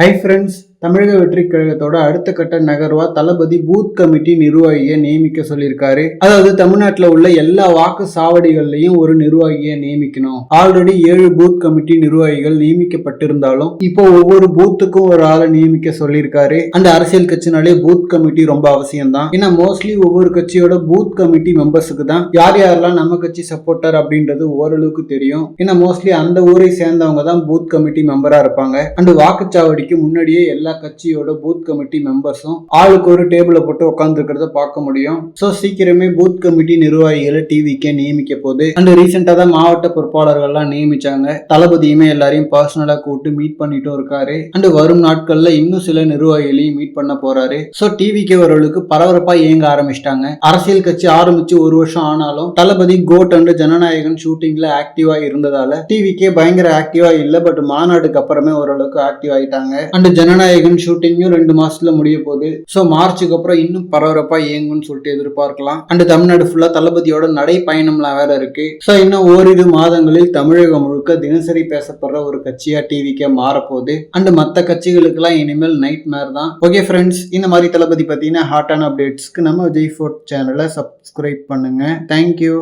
Hi friends தமிழக வெற்றி கழகத்தோட அடுத்த கட்ட நகர்வா தளபதி பூத் கமிட்டி நிர்வாகியை நியமிக்க சொல்லியிருக்காரு. அதாவது தமிழ்நாட்டில் உள்ள எல்லா வாக்கு சாவடிகள்லையும் ஒரு நிர்வாகியை நியமிக்கணும். ஆல்ரெடி ஏழு பூத் கமிட்டி நிர்வாகிகள் நியமிக்கப்பட்டிருந்தாலும் இப்போ ஒவ்வொரு பூத்துக்கும் ஒரு ஆளை நியமிக்க சொல்லியிருக்காரு. அந்த அரசியல் கட்சினாலே பூத் கமிட்டி ரொம்ப அவசியம் தான் ஏன்னா மோஸ்ட்லி ஒவ்வொரு கட்சியோட பூத் கமிட்டி மெம்பர்ஸுக்கு தான் யார் யாரெல்லாம் நம்ம கட்சி சப்போர்ட்டர் அப்படின்றது ஓரளவுக்கு தெரியும். ஏன்னா மோஸ்ட்லி அந்த ஊரை சேர்ந்தவங்க தான் பூத் கமிட்டி மெம்பரா இருப்பாங்க. அந்த வாக்குச்சாவடிக்கு முன்னாடியே எல்லா கட்சியோட பூத் கமிட்டி மெம்பர்ஸும் ஆளுக்கு ஒரு டேபிளை போட்டு உட்காந்துருக்கிறத பார்க்க முடியும். ஸோ சீக்கிரமே பூத் கமிட்டி நிர்வாகிகளை டிவிக்கே நியமிக்க போகுது. அண்ட் ரீசெண்டாக தான் மாவட்ட பொறுப்பாளர்கள்லாம் நியமிச்சாங்க. தளபதியுமே எல்லாரையும் பர்சனலாக கூப்பிட்டு மீட் பண்ணிட்டும் இருக்காரு. அண்ட் வரும் நாட்கள்ல இன்னும் சில நிர்வாகிகளையும் மீட் பண்ண போறாரு. ஸோ டிவிக்கே வரவர்களுக்கு பரபரப்பா இயங்க ஆரம்பிச்சிட்டாங்க. அரசியல் கட்சி ஆரம்பிச்சு ஒரு வருஷம் ஆனாலும் தளபதி கோட் அண்ட் ஜனநாயகன் ஷூட்டிங்ல ஆக்டிவா இருந்ததால டிவிக்கே பயங்கர ஆக்டிவா இல்ல. பட் மாநாட்டுக்கு அப்புறமே ஓரளவுக்கு ஆக்டிவ் ஆயிட்டாங்க. அண்ட் செகண்ட் ஷூட்டிங்கும் ரெண்டு மாசத்துல முடிய போகுது. ஸோ மார்ச்சுக்கு அப்புறம் இன்னும் பரபரப்பா இயங்கும்னு சொல்லிட்டு எதிர்பார்க்கலாம். அண்ட் தமிழ்நாடு ஃபுல்லா தளபதியோட நடை பயணம்லாம் வேற இருக்கு. ஸோ இன்னும் ஓரிரு மாதங்களில் தமிழகம் முழுக்க தினசரி பேசப்படுற ஒரு கட்சியா டிவிக்கே மாறப்போகுது. அண்ட் மற்ற கட்சிகளுக்கெல்லாம் இனிமேல் நைட் மேர் தான். ஓகே ஃப்ரெண்ட்ஸ் இந்த மாதிரி தளபதி பார்த்தீங்கன்னா ஹாட்டான அப்டேட்ஸ்க்கு நம்ம விஜய் ஃபோர்ட் சேனலை சப்ஸ்கிரைப் பண்ணுங்க. Thank you